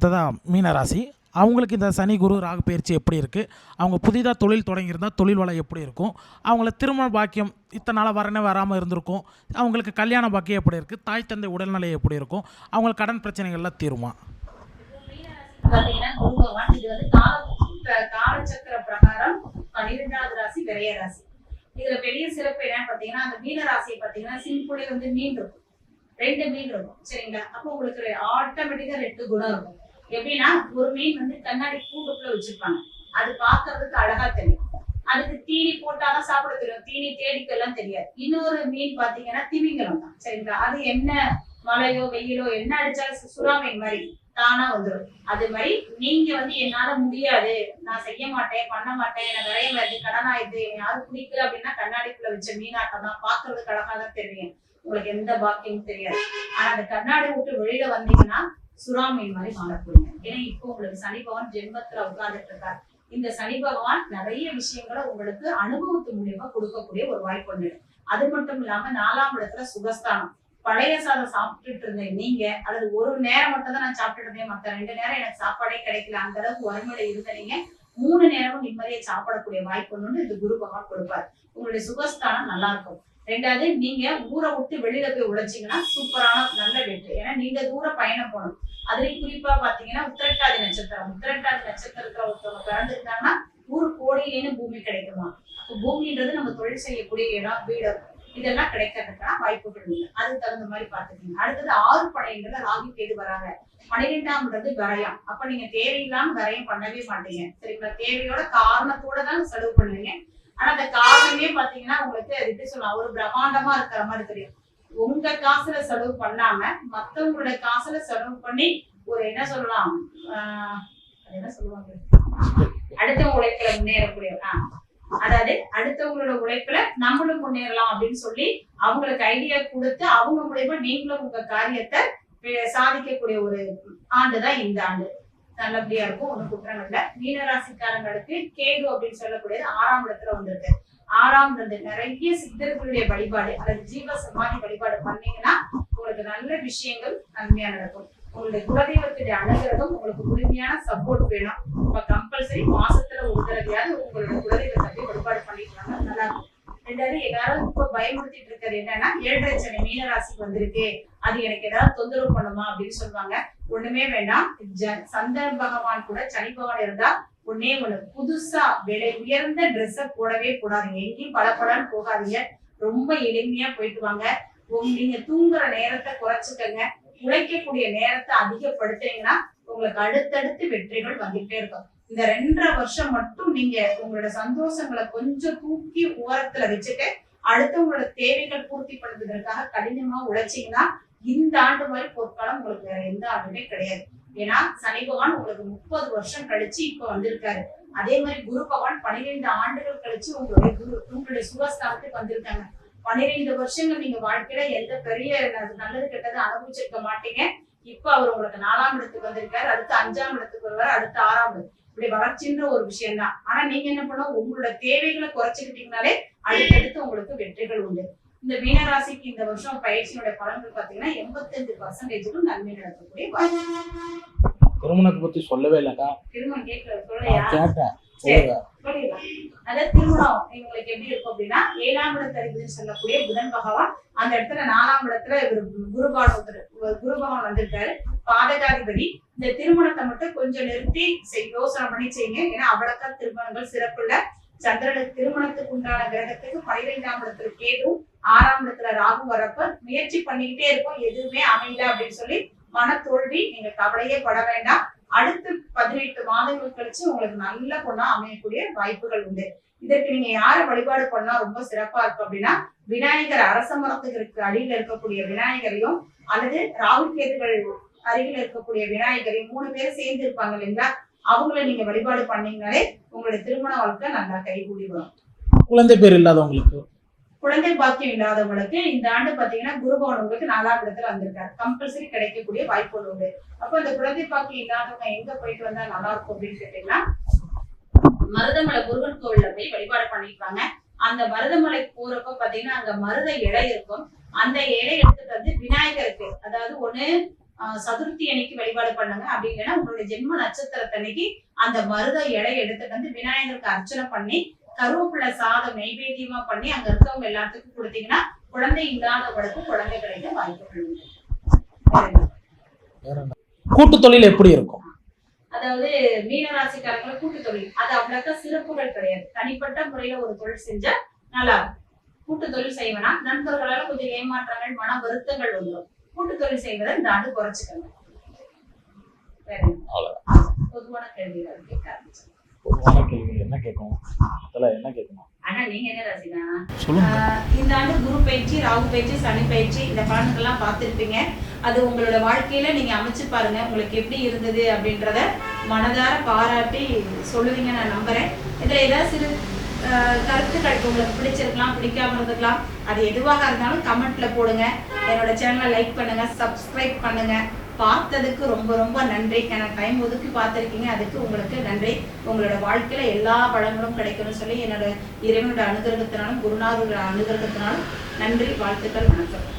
அடுத்ததாக மீனராசி. அவங்களுக்கு இந்த சனி குரு ராகு பயிற்சி எப்படி இருக்குது அவங்க புதிதாக தொழில் தொடங்கியிருந்தால் தொழில் வளம் எப்படி இருக்கும்? அவங்கள திருமண பாக்கியம் இத்தனை நாளாக வரனே வராமல் இருந்திருக்கும். அவங்களுக்கு கல்யாண பாக்கியம் எப்படி இருக்குது தாய் தந்தை உடல்நிலை எப்படி இருக்கும்? அவங்களுக்கு கடன் பிரச்சனைகள்லாம் தீருமா? காலச்சக்கர பிரகாரம் பன்னிரெண்டாவது ராசி விரைய ராசி. இதுல பெரிய சிறப்பு என்னன்னு பாத்தீங்கன்னா அந்த மீன ராசியை பாத்தீங்கன்னா சிம்பிளே வந்து மீன் இருக்கும். ரெண்டு மீன் இருக்கும். சரிங்களா? அப்போ உங்களுக்கு ஆட்டோமேட்டிக்கா ரெண்டு குணம் இருக்கும். எப்படின்னா ஒரு மீன் வந்து கண்ணாடி கூண்டுக்குள்ள வச்சிருப்பாங்க. அது பாக்குறதுக்கு அழகா தெரியும். அதுக்கு தீனி போட்டாதான் சாப்பிட தெரியும். தீனி தேடிக்கெல்லாம் தெரியாது. இன்னொரு மீன் பாத்தீங்கன்னா திமிங்கலம் தான். சரிங்களா? அது என்ன மழையோ வெயிலோ என்ன அடிச்சாலும் சு- சுறா மீன் மாதிரி தானா வந்துடும் அது மாதிரி நீங்க வந்து என்னால முடியாது. நான் செய்ய மாட்டேன் பண்ண மாட்டேன். எனக்கு விரைய வருது கடன் ஆயிடுது. யாரும் பிடிக்கல அப்படின்னா கண்ணாடிக்குள்ள வச்ச மீனாட்டம் தான். பாக்குறதுக்கு அழகா தான் தெரியும். உங்களுக்கு எந்த பாக்கியமும் தெரியாது. ஆனா அந்த கண்ணாடி விட்டு வெளியில வந்தீங்கன்னா சுறாமீன் மாதிரி மாறப்படுங்க ஏன்னா இப்போ உங்களுக்கு சனி பகவான் ஜென்மத்துல உட்கார்ந்துட்டு இருக்கார் இந்த சனி பகவான் நிறைய விஷயங்களை உங்களுக்கு அனுபவத்து மூலியமா கொடுக்கக்கூடிய ஒரு வாய்ப்பு ஒண்ணு. அது மட்டும் இல்லாம நாலாம் இடத்துல சுகஸ்தானம். பழைய சாதம் சாப்பிட்டுட்டு இருந்தேன் நீங்க அல்லது ஒரு நேரம் மட்டும் தான் நான் சாப்பிட்டுட்டு இருந்தேன் மத்த ரெண்டு நேரம் எனக்கு சாப்பாடே கிடைக்கல அந்த அளவுக்கு வறுமையில இருந்த நீங்க மூணு நேரமும் நிம்மதியை சாப்பிடக்கூடிய வாய்ப்பு ஒன்று இந்த குரு பகவான் கொடுப்பார். உங்களுடைய சுகஸ்தானம் நல்லா இருக்கும். ரெண்டாவது நீங்க ஊரை விட்டு வெளியில போய் உழைச்சீங்கன்னா சூப்பரான நல்ல வெற்றி. ஏன்னா நீங்க தூர பயணம் போகணும். அதுலயும் குறிப்பா பாத்தீங்கன்னா உத்திரட்டாதி நட்சத்திரம். உத்திரட்டாதி நட்சத்திரத்துல ஒருத்தவங்க பிறந்திருந்தாங்கன்னா ஊர் கோடியிலேன்னு பூமி கிடைக்குமா? அப்போ பூமின்றது நம்ம தொழில் செய்யக்கூடிய இடம் வீடு. இதெல்லாம் கிடைக்கிறதுக்கான வாய்ப்புகள் இல்லை அதுக்கு தகுந்த மாதிரி பார்த்துக்கீங்க. அடுத்தது ஆறு படையங்கள்ல ராகு கேது வராங்க. பன்னிரெண்டாம்ன்றது விரயம். அப்ப நீங்க தேவையில்லாம விரயம் பண்ணவே மாட்டீங்க. சரிங்களா? தேவையோட காரணத்தோட தான் செலவு பண்ணுவீங்க. ஆனா அந்த காரணமே பாத்தீங்கன்னா உங்களுக்கு எப்படி சொல்லலாம் ஒரு பிரம்மாண்டமா இருக்கிற மாதிரி தெரியும். உங்க காசுல செலவு பண்ணாம மத்தவங்களோட காசுல செலவு பண்ணி ஒரு என்ன சொல்லலாம்? ஆஹ் என்ன சொல்லுவாங்க? அடுத்தவங்க உழைப்புல முன்னேறக்கூடிய ஆஹ் அதாவது அடுத்தவங்களோட உழைப்புல நம்மளும் முன்னேறலாம் அப்படின்னு சொல்லி அவங்களுக்கு ஐடியா கொடுத்து அவங்க மூலயமா நீங்களும் உங்க காரியத்தை சாதிக்கக்கூடிய ஒரு ஆண்டுதான் இந்த ஆண்டு. நல்லபடியா இருக்கும் ஒண்ணும் குற்றம் இல்ல. மீனராசிக்காரங்களுக்கு கேது அப்படின்னு சொல்லக்கூடியது ஆறாம் இடத்துல வந்திருக்கு. ஆறாம் இருந்து நிறைய சித்தர்களுடைய வழிபாடு அல்லது ஜீவ சமாதி வழிபாடு பண்ணீங்கன்னா உங்களுக்கு நல்ல விஷயங்கள் நன்மையா நடக்கும். உங்களுடைய குலதெய்வத்துடைய அணுகிறதும் உங்களுக்கு முழுமையான சப்போர்ட் வேணும். இப்ப கம்பல்சரி மாசத்துல ஒரு தடவையாவது உங்களோட குலதெய்வத்தை ஏற்பாடு வழிபாடு பண்ணிக்கலாம் நல்லா இருக்கும். ரெண்டாவது எல்லாரும் இப்ப பயமுறுத்திட்டு இருக்கிறது என்னன்னா ஏழரை சனி மீனராசிக்கு வந்திருக்கு. அது எனக்கு ஏதாவது தொந்தரவு பண்ணுமா அப்படின்னு சொல்லுவாங்க. ஒண்ணுமே வேண்டாம். ஜ- சந்திர பகவான் கூட சனி பகவான் இருந்தா ஒண்ணே ஒண்ணு புதுசா விலை உயர்ந்த ட்ரெஸ்ஸ போடவே கூடாதுங்க எங்கேயும் பல போகாதீங்க. ரொம்ப எளிமையா போயிட்டு வாங்க. நீங்க தூங்குற நேரத்தை குறைச்சுக்கங்க. உழைக்கக்கூடிய நேரத்தை அதிகப்படுத்துறீங்கன்னா உங்களுக்கு அடுத்தடுத்து வெற்றிகள் வந்துட்டே இருக்கும். இந்த ரெண்டரை வருஷம் மட்டும் நீங்க உங்களோட சந்தோஷங்களை கொஞ்சம் தூக்கி ஓரத்துல வச்சுட்டு அடுத்தவங்களோட தேவைகள் பூர்த்தி பண்ணுவதற்காக கடினமா உழைச்சீங்கன்னா இந்த ஆண்டு மாதிரி பொற்காலம் உங்களுக்கு வேற எந்த ஆண்டுமே கிடையாது. ஏன்னா சனி பகவான் உங்களுக்கு முப்பது வருஷம் கழிச்சு இப்ப வந்திருக்காரு. அதே மாதிரி குரு பகவான் பன்னிரெண்டு ஆண்டுகள் கழிச்சு உங்களுடைய குரு உங்களுடைய சுகஸ்தானத்துக்கு வந்திருக்காங்க. பன்னிரெண்டு வருஷங்கள் நீங்க வாழ்க்கையில எந்த பெரிய நல்லது கெட்டது அனுபவிச்சிருக்க மாட்டீங்க. இப்ப அவர் உங்களுக்கு நாலாம் இடத்துக்கு வந்திருக்காரு அடுத்து அஞ்சாம் இடத்துக்கு வருவார் அடுத்து ஆறாம் இடம். இப்படி வளர்ச்சின்ற ஒரு விஷயம் தான் ஆனா நீங்க என்ன பண்ணணும்? உங்களோட தேவைகளை குறைச்சுக்கிட்டீங்கனாலே அடுத்தடுத்து உங்களுக்கு வெற்றிகள் உண்டு. இந்த மீனராசிக்கு இந்த வருஷம் பயிற்சியோட பலன்கள் பாத்தீங்கன்னா எண்பத்தஞ்சு பர்சன்டேஜுக்கும் நன்மை நடக்கக்கூடிய. திருமணத்தை பற்றி சொல்லவே இல்லைக்கா. திருமணம் கேட்கல நான் சொல்லையா கேட்டேன். சரி. அதாவது திருமணம் இவங்களுக்கு எப்படி இருக்கும் அப்படின்னா ஏழாம் இடத்து அறிவுன்னு சொல்லக்கூடிய புதன் பகவான் அந்த இடத்துல நாலாம் இடத்துல இவர் குருபான் ஒருத்தர் குரு பகவான் வந்திருக்காரு. பாதகாதிபதி இந்த திருமணத்தை மட்டும் கொஞ்சம் நிறுத்தி செய்- யோசனை பண்ணி செய்யுங்க. ஏன்னா அவ்வளோக்கா திருமணங்கள் சிறப்புள்ள சந்திரன சந்திரனுக்கு திருமணத்துக்கு உண்டான கிரகத்துக்கு பனிரெண்டாம் இடத்துல கேதும் ஆறாம் இடத்துல ராகு வரப்ப முயற்சி பண்ணிக்கிட்டே இருக்கும் எதுவுமே அமையல அப்படின்னு சொல்லி மன தோல்வி நீங்க கவலையே பட வேண்டாம். அடுத்து பதினெட்டு மாதங்கள் கழிச்சு உங்களுக்கு நல்ல பொண்ணா அமையக்கூடிய வாய்ப்புகள் உண்டு. இதற்கு நீங்க யார வழிபாடு பண்ணா ரொம்ப சிறப்பா இருக்கும் அப்படின்னா விநாயகர் அரச மரத்துக்கு இருக்கு அடியில இருக்கக்கூடிய விநாயகரையும் அல்லது ராகு கேதுகள் அருகில் இருக்கக்கூடிய விநாயகரையும் மூணு பேர் சேர்ந்து இருப்பாங்க இல்லைங்களா? அவங்கள நீங்க வழிபாடு பண்ணீங்கனாலே உங்களுடைய திருமண வாழ்க்கை நல்லா கைகூடி வரும். குழந்தை பேர் இல்லாதவங்களுக்கு குழந்தை பாக்கியம் இல்லாதவங்களுக்கு இந்த ஆண்டு பாத்தீங்கன்னா குருபவன் உங்களுக்கு நாலாம் இடத்துல வந்திருக்காரு. கம்பல்சரி கிடைக்கக்கூடிய வாய்ப்பு உண்டு. அப்ப இந்த குழந்தை பாக்கியம் இல்லாதவங்க எங்க போயிட்டு வந்தா நல்லா இருக்கும் அப்படின்னு கேட்டீங்கன்னா மருதமலை முருகன் கோவில்ல போய் வழிபாடு பண்ணிருப்பாங்க. அந்த மருதமலை போறப்ப பாத்தீங்கன்னா அங்க மருத இலை இருக்கும். அந்த இலை எடுத்துட்டு வந்து விநாயகருக்கு அதாவது ஒண்ணு ஆஹ் சதுர்த்தி அன்னைக்கு வழிபாடு பண்ணுங்க. அப்படி உங்களுடைய ஜென்ம நட்சத்திரத்தன்னைக்கு அந்த மருத இலை எடுத்துட்டு வந்து விநாயகருக்கு அர்ச்சனை பண்ணி கருவேப்பிலை சாதம் நெய்வேத்தியமா பண்ணி அங்க இருக்கவங்க எல்லாத்துக்கும் கொடுத்தீங்கன்னா குழந்தை இல்லாதவங்களுக்கு குழந்தை கிடைக்க வாய்ப்புகள் உண்டு. கூட்டு தொழில் எப்படி இருக்கும்? அதாவது மீனராசிக்காரங்களை கூட்டு தொழில் அது அவ்வளோக்கா சிறப்புகள் கிடையாது. தனிப்பட்ட முறையில ஒரு தொழில் செஞ்சா நல்லா இருக்கும். கூட்டு தொழில் செய்வேனா? நண்பர்களால கொஞ்சம் ஏமாற்றங்கள் மன வருத்தங்கள் வந்துடும். கூட்டு தொழில் செய்வதை இந்த ஆண்டு என்ன? பொதுவான கேள்விகள் கேட்க ஆரம்பிச்சேன் பொதுவான கேள்வி என்ன கேட்கணும்? அதில் என்ன கேட்கணும்? ஆனா நீங்க என்ன ராசினா? சொல்லுங்க. ஆஹ் இந்த ஆண்டு குரு பயிற்சி ராகு பயிற்சி சனி பயிற்சி இந்த பலன்கள்லாம் பார்த்துருப்பீங்க. அது உங்களோட வாழ்க்கையில நீங்க அமைச்சு பாருங்க. உங்களுக்கு எப்படி இருந்தது அப்படின்றத மனதார பாராட்டி சொல்லுவீங்க நான் நம்புறேன். இதுல ஏதாவது சிறு ஆஹ் கருத்துக்கள் உங்களுக்கு பிடிச்சிருக்கலாம் பிடிக்காம இருந்துக்கலாம் அது எதுவாக இருந்தாலும் கமெண்ட்ல போடுங்க. என்னோட சேனலை லைக் பண்ணுங்க சப்ஸ்கிரைப் பண்ணுங்க. பார்த்ததுக்கு ரொம்ப ரொம்ப நன்றி. எனக்கு டைம் ஒதுக்கி பார்த்துருக்கீங்க. அதுக்கு உங்களுக்கு நன்றி. உங்களோட வாழ்க்கையில எல்லா பழங்களும் கிடைக்கணும்னு சொல்லி என்னோட இறைவனோட அனுகிரகத்தினாலும் குருநாதோட அனுகிரகத்தினாலும் நன்றி வாழ்த்துக்கள் வணக்கம்.